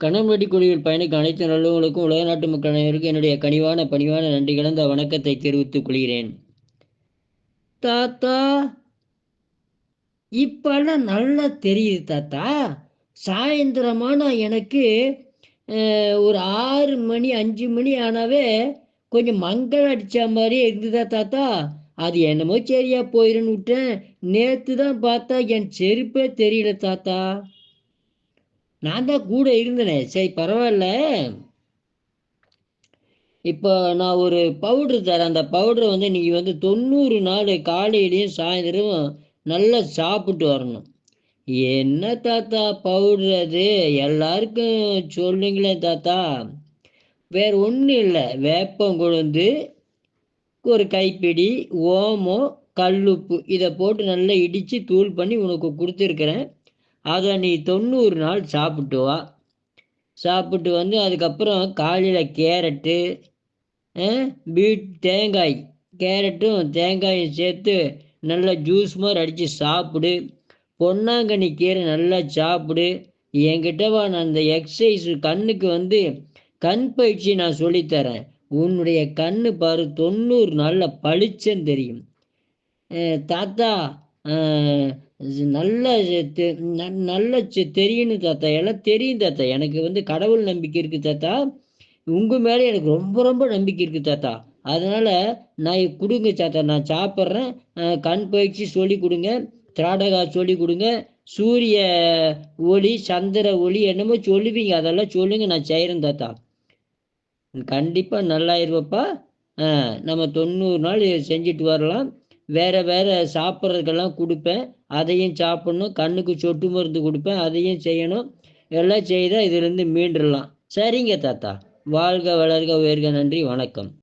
கணவடி குழுவில் பயணிக்க அனைத்து நல்லவங்களுக்கும் உலக நாட்டு மக்கள் அனைவருக்கும் என்னுடைய கனிவான பணிவான நன்றி கலந்த வணக்கத்தை தெரிவித்துக் கொள்கிறேன். தாத்தா இப்பெல்லாம் நல்லா தெரியுது தாத்தா. சாயந்தரமான எனக்கு ஒரு ஆறு மணி அஞ்சு மணி ஆனாவே கொஞ்சம் மங்கள் அடித்த மாதிரியே இருந்ததா தாத்தா? அது என்னமோ சரியா போயிருன்னு விட்டேன். நேற்று தான் பார்த்தா என் செருப்பே தெரியல தாத்தா. நான் தான் கூட இருந்தேனே. சரி பரவாயில்ல. இப்போ நான் ஒரு பவுடர் தரேன். அந்த பவுடரை வந்து நீங்கள் வந்து தொண்ணூறு நாள் காலையிலையும் சாயந்தரமும் நல்லா சாப்பிட்டு வரணும். என்ன தாத்தா பவுடர் அது? எல்லாருக்கும் சொல்லுங்களேன் தாத்தா. வேற ஒன்றும் இல்லை. வேப்பம் கொழுந்து ஒரு கைப்பிடி ஓமம் கல்லுப்பு இதை போட்டு நல்லா இடித்து தூள் பண்ணி உனக்கு கொடுத்துருக்குறேன். அதை நீ தொண்ணூறு நாள் சாப்பிட்டு வா. சாப்பிட்டு வந்து அதுக்கப்புறம் காலையில் கேரட்டு பீட் தேங்காய். கேரட்டும் தேங்காயும் சேர்த்து நல்லா ஜூஸ் மாதிரி அடித்து சாப்பிடு. பொன்னாங்கண்ணி கீரை நல்லா சாப்பிடு. என்கிட்ட வா நான் அந்த எக்ஸசைஸ் கண்ணுக்கு வந்து கண் பயிற்சி நான் சொல்லித்தரேன். உன்னுடைய கண்ணு பாரு தொண்ணூறு நாளில் பளிச்சன்னு தெரியும். தாத்தா நல்ல தெ- ந- நல்ல செ- தாத்தா. எல்லாம் தெரியும் தாத்தா. எனக்கு வந்து கடவுள் நம்பிக்கை இருக்கு தாத்தா. உங்க மேலே எனக்கு ரொம்ப ரொம்ப நம்பிக்கை இருக்கு தாத்தா. அதனால நான் கொடுங்க தாத்தா. நான் சாப்பிட்றேன். கண் பயிற்சி சொல்லி கொடுங்க. திராடகா சொல்லி கொடுங்க. சூரிய ஒளி சந்திர ஒளி என்னமோ சொல்லுவீங்க. அதெல்லாம் சொல்லுங்க. நான் செய்கிறேன் தாத்தா. கண்டிப்பாக நல்லாயிருவப்பா. நம்ம தொண்ணூறு நாள் செஞ்சுட்டு வரலாம். வேற வேற சாப்பிட்றதுக்கெல்லாம் கொடுப்பேன். அதையும் சாப்பிடணும். கண்ணுக்கு சொட்டு மருந்து கொடுப்பேன். அதையும் செய்யணும். எல்லாம் செய்தால் இதுலேருந்து மீண்டுடலாம் சரிங்க தாத்தா. வாழ்க வளர்க உயர்க நன்றி வணக்கம்.